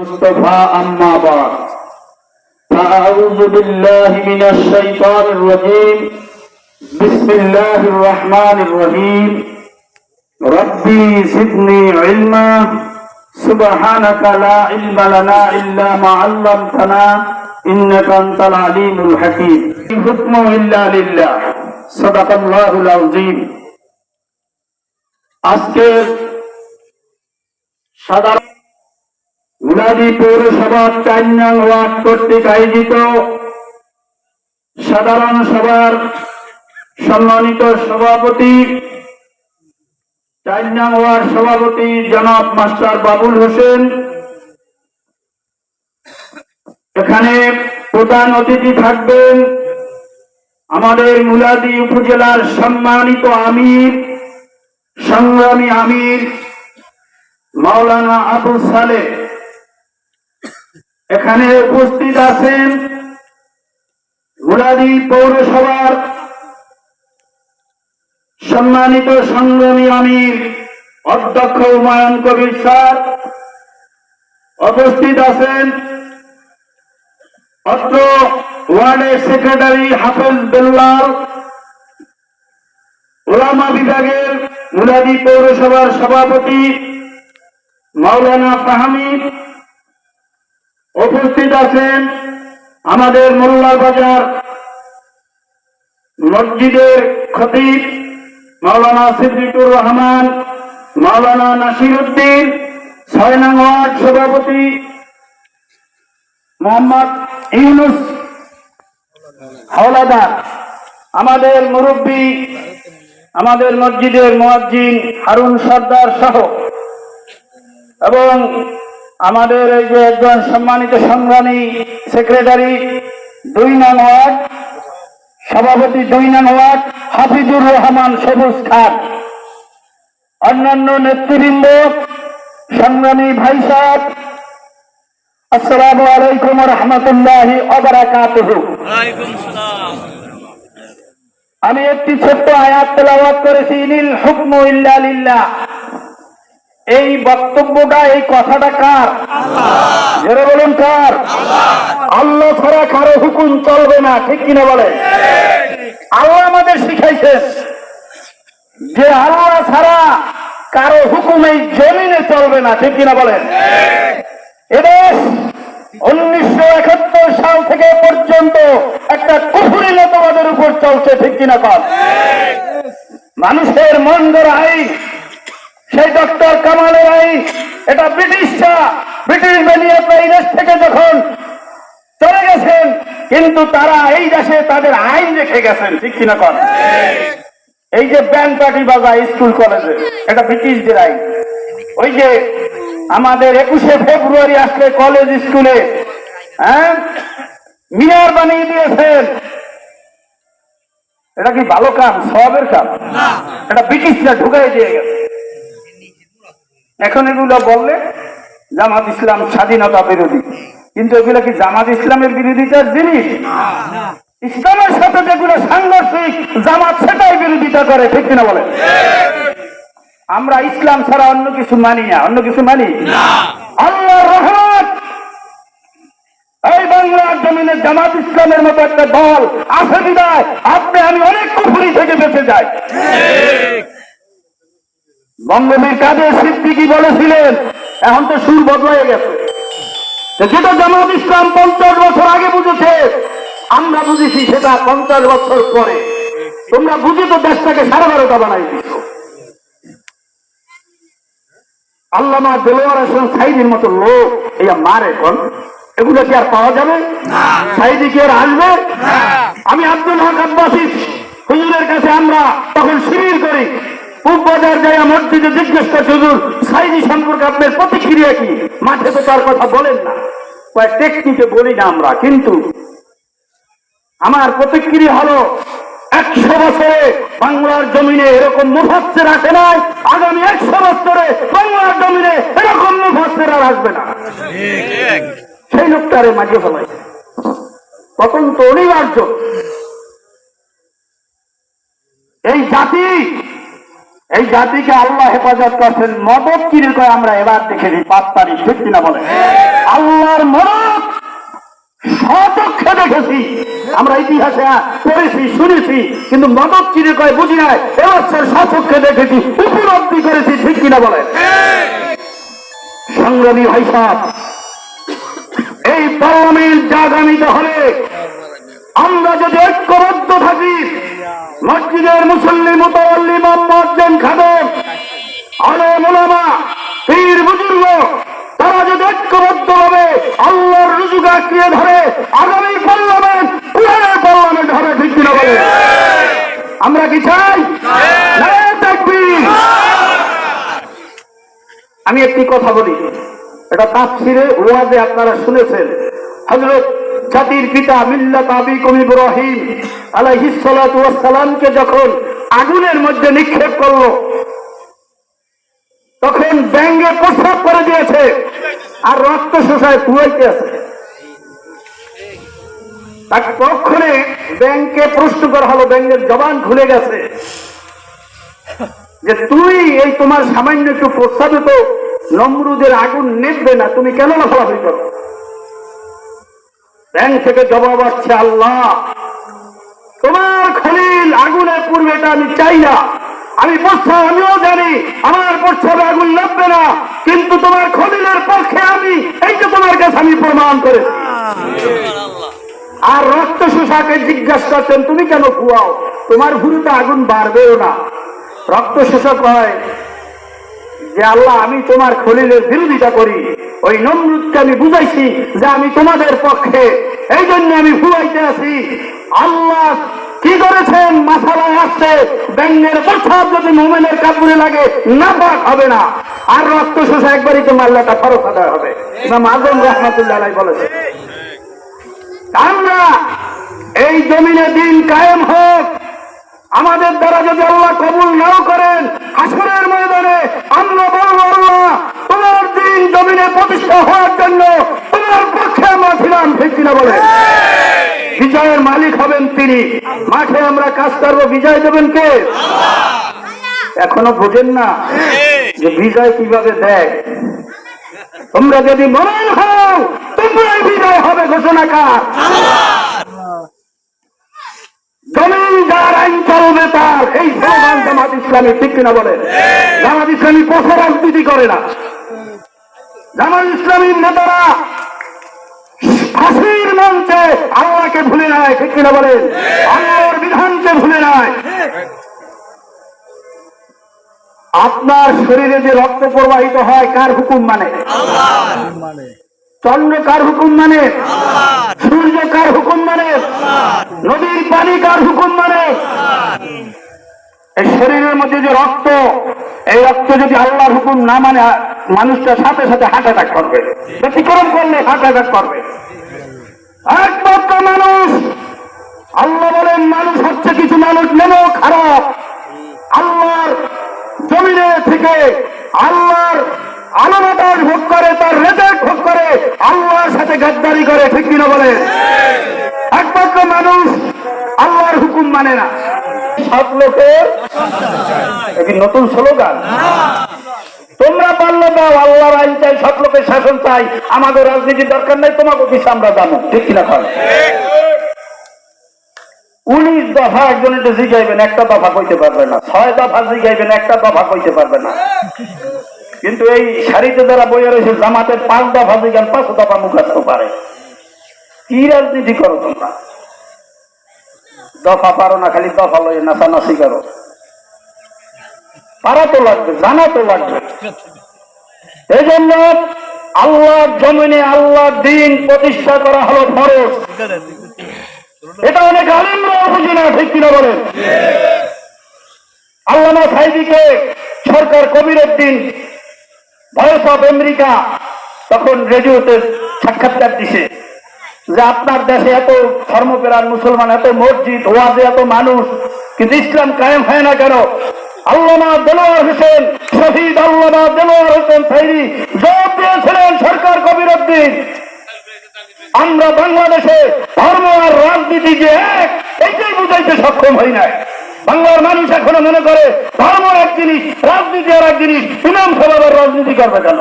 مصطفى أما بعد فأعوذ بالله من الشيطان الرجيم بسم الله الرحمن الرحيم ربي زدني علما سبحانك لا علم لنا إلا ما علمتنا إنك أنت العليم الحكيم الحكم إلا لله صدق الله العظيم আজকের সাধারণ মুলাদি পৌরসভার চার নং ওয়ার্ড কর্তৃক আয়োজিত সাধারণ সভার সম্মানিত সভাপতি, চার নং ওয়ার্ড সভাপতি জনাব মাস্টার বাবুল হোসেন। এখানে প্রধান অতিথি থাকবেন আমাদের মুলাদি উপজেলার সম্মানিত আমির, সংগ্রামী আমির মাওলানা আবু সালেহ। এখানে উপস্থিত আছেন মুরাদি পৌরসভার সম্মানিত সংগ্রামী আমির অধ্যক্ষ হুমায়ুন কবির স্যার, উপস্থিত আছেন অত্র ওয়ার্ডের সেক্রেটারি হাফেজ বেল্লাল, ওলামা বিভাগের মুরাদি পৌরসভার সভাপতি মাওলানা ফাহামিদ উপস্থিত আছেন আমাদের মোল্লা বাজার মসজিদের খতিব মাওলানা সিদ্দিকুর রহমান, মাওলানা নাসির উদ্দিন ছয় নং ওয়ার্ড সভাপতি মোহাম্মদ ইউনুস হাওলাদার, আমাদের মুরব্বী, আমাদের মসজিদের মোয়াজ্জিন হারুন সর্দার সহ এবং আমাদের এই যে একজন সম্মানিত সংগ্রামী সেক্রেটারি দুই নং ওয়ার্ড সভাপতি দুই নং ওয়ার্ড হাফিজুর রহমান সবুজ খান। অন্যান্য নেতৃবৃন্দ সংগ্রামী ভাই সাহেব আসসালামু আলাইকুম রহমতুল্লাহি আমি একটি ছোট্ট আয়াত তেলাওয়াত করেছি ইনিল হুকমু ইল্লা লিল্লাহ। এই বক্তব্যটা এই কথাটা কার? বলুন কার? আল্লাহ। ছাড়া কারও হুকুম চলবে না ঠিক কিনা বলে? আল্লাহ আমাদের শিখাইছেন যে আল্লাহ ছাড়া কারও হুকুম এই জমিনে চলবে না ঠিক কিনা বলেন এদেশ উনিশশো একাত্তর সাল থেকে পর্যন্ত একটা কুফুরি মতবাদের উপর চলছে ঠিক কিনা কর মানুষের মন গড়া আইন সেই ডক্টর কামালের আইন এটা ব্রিটিশরা ব্রিটিশ বানিয়ে এই দেশ থেকে যখন চলে গেছেন কিন্তু তারা এই দেশে তাদের আইন রেখে গেছেন ঠিক কিনা কর এই যে ব্যান্ড পার্টি বাজায় স্কুল কলেজে এটা ব্রিটিশদের আইন। ওই যে আমাদের একুশে ফেব্রুয়ারি আসলে কলেজ স্কুলে হ্যাঁ? মিনার বানিয়ে দিয়েছেন। এটা কি ভালো কাম সবের কাম? এটা ব্রিটিশরা ঢুকাই দিয়ে গেছে। এখন এগুলো বললে জামাত ইসলাম স্বাধীনতা বিরোধী। কিন্তু এগুলো কি জামাত ইসলামের বিরোধিতার জিনিস? ইসলামের সাথে যেগুলো সাংঘর্ষিক জামাত সেটাই বিরোধিতা করে ঠিক কিনা বলে আমরা ইসলাম ছাড়া অন্য কিছু মানি না। অন্য কিছু মানি? আল্লাহ রহমত! এই বাংলার জমিনে জামাত ইসলামের মতো একটা দল আছে বিদায় আপনি আমি অনেক কুফুরি থেকে বেঁচে যাই। বঙ্গবীর কাদের সিদ্দিকি বলেছিলেন এখন তো সুর বদলায় গেছে। যেটা জামাত ইসলাম পঞ্চাশ বছর আগে বুঝেছে আমরা বুঝেছি সেটা পঞ্চাশ বছর পরে। তোমরা বুঝে তো দেশটাকে সাড়ে বারোটা বানাই দিচ্ছ আল্লামা দেলোয়ার হোসেন সাইদির মতো লোক এই মার এখন। এগুলো কি আর পাওয়া যাবে? সাইদি কি আর আসবে? আমি আব্দুল হক আব্বাসী হুজুরের কাছে আমরা তখন শিবির করি। আমরা প্রতিক্রিয়া হলো, একশো বছরে বাংলার জমিনে এরকম মুফাসের আসে নাই, আগামী একশো বছরে বাংলার জমিনে এরকম মুফাসের আর আসবে না। সেই লোকটারে মাঝে ফেলাইছে। তখন তো অনিবার্য। এই জাতি এই জাতিকে আল্লাহ হেফাজত করছেন, মদত কিনে কয় আমরা এবার দেখেছি পাঁচ তারিখ ঠিক কিনা বলে আল্লাহর মদত দেখেছি। আমরা ইতিহাসে পড়েছি, শুনেছি, কিন্তু মদত কয় বুঝি নাই? এবছর সচক্ষে দেখেছি, উপলব্ধি করেছি, ঠিক কিনা বলে সংগ্রামী ভাই সাহেব, এই পার্লামেন্ট জাগানিত হলে মসজিদের মুসল্লি মুতাল্লি মোহাম্মদ খাদম আলে মোলামা, পীর বুজুর্গ, তারা যদি ঐক্যবদ্ধ হবে আল্লাহর রুজুক আঁকড়িয়ে ধরে, আগামী পার্লামেন্ট পুরানো পার্লামেন্ট হবে ঠিক কিনা বলে? আমরা কি চাই? আমি একটি কথা বলি। এটা তাফসিরে ওয়াজে আপনারা শুনেছেন। হযরত জাতির পিতা মিল্লাত আবিকুম ইব্রাহিম আলাইহিস সালাতু যখন আগুনের মধ্যে নিক্ষেপ করল, তখন ব্যঙ্গে প্রস্রাব করে দিয়েছে আর রক্ত শোষায় ফুয়াইতে আছে। তার তক্ষণে ব্যাংকে প্রশ্ন করা হলো, ব্যাংকের জবান খুলে গেছে যে তুই এই তোমার সামান্য একটু প্রস্তাবে তো নমরুদের আগুন নেবে না, তুমি কেন লাফালাফি করো? ব্যাংক থেকে জবাব আসছে আল্লাহ। তোমার খলিল আগুনের পূর্বে আমি চাই না। আমি প্রস্তাব আমিও জানি, আমার প্রস্তাবে আগুন লাগবে না। কিন্তু তোমার খলিলের পক্ষে আমি, এই যে তোমার কাছে আমি প্রমাণ করেছি। আর রক্ত শোষাকে জিজ্ঞাসা করছেন, তুমি কেন খুয়াও? তোমার ভুরুতে আগুন বাড়বেও না। রক্ত শোষক হয় যে, আল্লাহ, আমি তোমার খলিলের বিরোধিতা করি। ওই নমরুদকে আমি বুঝাইছি যে আমি তোমাদের পক্ষে। এই জন্য আমি ফুয়াইতে আছি। আল্লাহ কি করেছেন? মাসালায় আসছে ব্যাঙ্গের প্রস্তাব যদি মোমেনের কাপড়ে লাগে না পাক হবে না। আর রক্ত শোষা একবারই তো মাল্লাটা ফরস আদায় হবে। ইমাম আজম রহমতুল্লাহ বলেছে আমরা এই জমিনে দিন কায়েম হোক। আমাদের দ্বারা যদি আল্লাহ কবুল নাও করেন আসরের ময়দানে আমরা বলব আল্লাহ দিন জমিনে প্রতিষ্ঠা হওয়ার জন্য তোমার পক্ষে আমরা ছিলাম, ঠিক কিনা বলে বিজয়ের মালিক হবেন তিনি। মাঠে আমরা কাজ করব, বিজয় দেবেন কে? এখনও বোঝেন না যে বিজয় কীভাবে দেয়। তোমরা যদি মরণ হও তোমরাই বিজয় হবে, ঘোষণা কার? জমিন যার আইন চলবে তার, এই জামাত ইসলামী, ঠিক কিনা বলে জামাত ইসলামী পথে রাজনীতি করে না। জামাত ইসলামীর নেতারা, ফাঁসির মঞ্চে আল্লাহকে ভুলে নাই ঠিক কিনা বলেন? আল্লাহর বিধানকে ভুলে নাই আপনার শরীরে যে রক্ত প্রবাহিত হয়, কার হুকুম মানে? চন্দ্র কার হুকুম মানে? সূর্য কার হুকুম মানে? নদীর পানি কার হুকুম মানে? এই শরীরের মধ্যে যে রক্ত, এই রক্ত যদি আল্লাহর হুকুম না মানে মানুষটা সাথে সাথে হার্ট অ্যাটাক করবে। ব্যতিক্রম করলে হার্ট অ্যাটাক করবে। একমাত্র মানুষ, আল্লাহ বলেন, মানুষ হচ্ছে কিছু মানুষ নেমো খারাপ। আল্লাহর জমিনে থেকে আল্লাহর আলামতার ভোগ করে, তার রেজেক ভোগ করে, আল্লাহর সাথে গাদ্দারি করে, ঠিক কিনা বলে একমাত্র মানুষ আল্লাহর হুকুম মানে না। সব লোকের এটি নতুন স্লোগান। তোমরা পারলে দাও আল্লাহর আইন চাই, সব লোকের শাসন চাই। আমাদের রাজনীতির দরকার নেই, তোমাকে কিছু আমরা জানো ঠিক কিনা খান উনিশ দফা একজন এটা জিগাইবেন, একটা দফা কইতে পারবে না। ছয় দফা জিগাইবেন, একটা দফা কইতে পারবে না। কিন্তু এই সারিতে যারা বইয়ে রয়েছে, জামাতের পাঁচ দফা জিগান, পাঁচ দফা মুখাস্ত পারে। কি রাজনীতি করো তোমরা? দফা পারো না, খালি দফা লয়ে নাচানাচি করো। পারা তো লাগবে, জানা তো লাগবে। এই জন্য আল্লাহ জমিনে আল্লাহ দিন প্রতিষ্ঠা করা হলো ফরজ। এটা অনেক আলিমরাও বুঝি না, ঠিক কিনা বলেন? Allama সাইদিকে Sarkar Kabir Uddin Voice of America, তখন রেডিওতে সাক্ষাৎকার দিছে। যে আপনার দেশে এত ধর্মপ্রাণ মুসলমান, এত মসজিদ, ওয়াজে এত মানুষ, কিন্তু ইসলাম কায়েম হয় না কেন? আল্লামা দেলোয়ার হোসেন, শহীদ আল্লামা দেলোয়ার হোসেন দিয়েছিলেন সরকার কবির আমরা বাংলাদেশে ধর্ম আর রাজনীতি যে এক, এইটাই বুঝাইতে সক্ষম হই নাই। বাংলার মানুষ এখনও মনে করে, ধর্ম এক জিনিস, রাজনীতি আর এক জিনিস, ইমাম সাহেব রাজনীতি করবে কেন?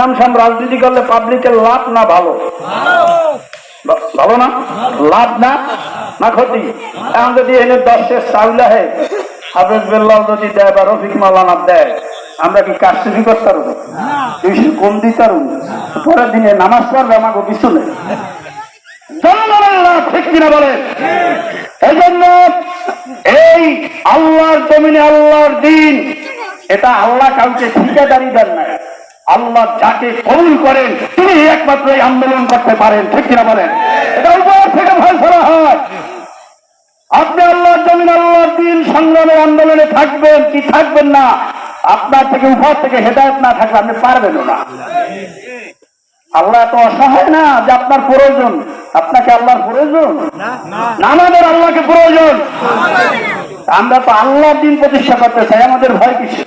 ইমাম সাহেব রাজনীতি করলে পাবলিকের লাভ না ভালো? ভালো। না? লাভ না? না ক্ষতি? এখন যদি এনে দশের চাউলা হে হাফেজ বেল্লাল যদি দেয় বা রফিক মালানা দেয় আমরা কি কাজটি করতে পারব? দুইশো কম দিতে পারব পরের দিনে নামাজ পড়বে আমাকে জনগণের লাভ ঠিক কিনা বলেন? এই জন্য এই আল্লাহর জমিনে আল্লাহর দিন এটা আল্লাহ কাউকে ঠিকাদারি দেন না। আল্লাহ যাকে কবুল করেন তিনি একমাত্র এই আন্দোলন করতে পারেন ঠিক কিনা বলেন? এটা উপর থেকে ফয়সলা হয়। আপনি আল্লাহর জমিন আল্লাহর দিন সংগ্রামের আন্দোলনে থাকবেন কি থাকবেন না আপনার থেকে উপর থেকে হেদায়ত না থাকলে আপনি পারবেন না। আল্লাহ তো অসহায় না যে আপনার প্রয়োজন। আপনাকে আল্লাহর প্রয়োজন? না আমাদের আল্লাহকে প্রয়োজন। আমরা তো আল্লাহর দিন প্রতিষ্ঠা করতে চাই আমাদের ভয় কিসে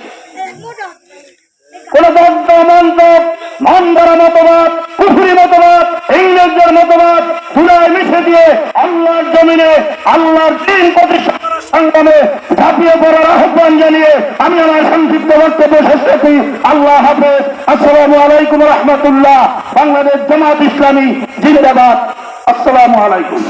কোন মতবাদ ইংরেজদের মতবাদ চুলায় মিশে দিয়ে আল্লাহর জমিনে, আল্লাহর প্রতিষ্ঠা সংগ্রামে ঝাঁপিয়ে পড়ার আহ্বান জানিয়ে আমি আমার সংক্ষিপ্ত বক্তব্য শেষ আল্লাহ হাফেজ। আসসালামু আলাইকুম রহমতুল্লাহ। বাংলাদেশ জামাত ইসলামী, জিন্দাবাদ। আসসালামু আলাইকুম।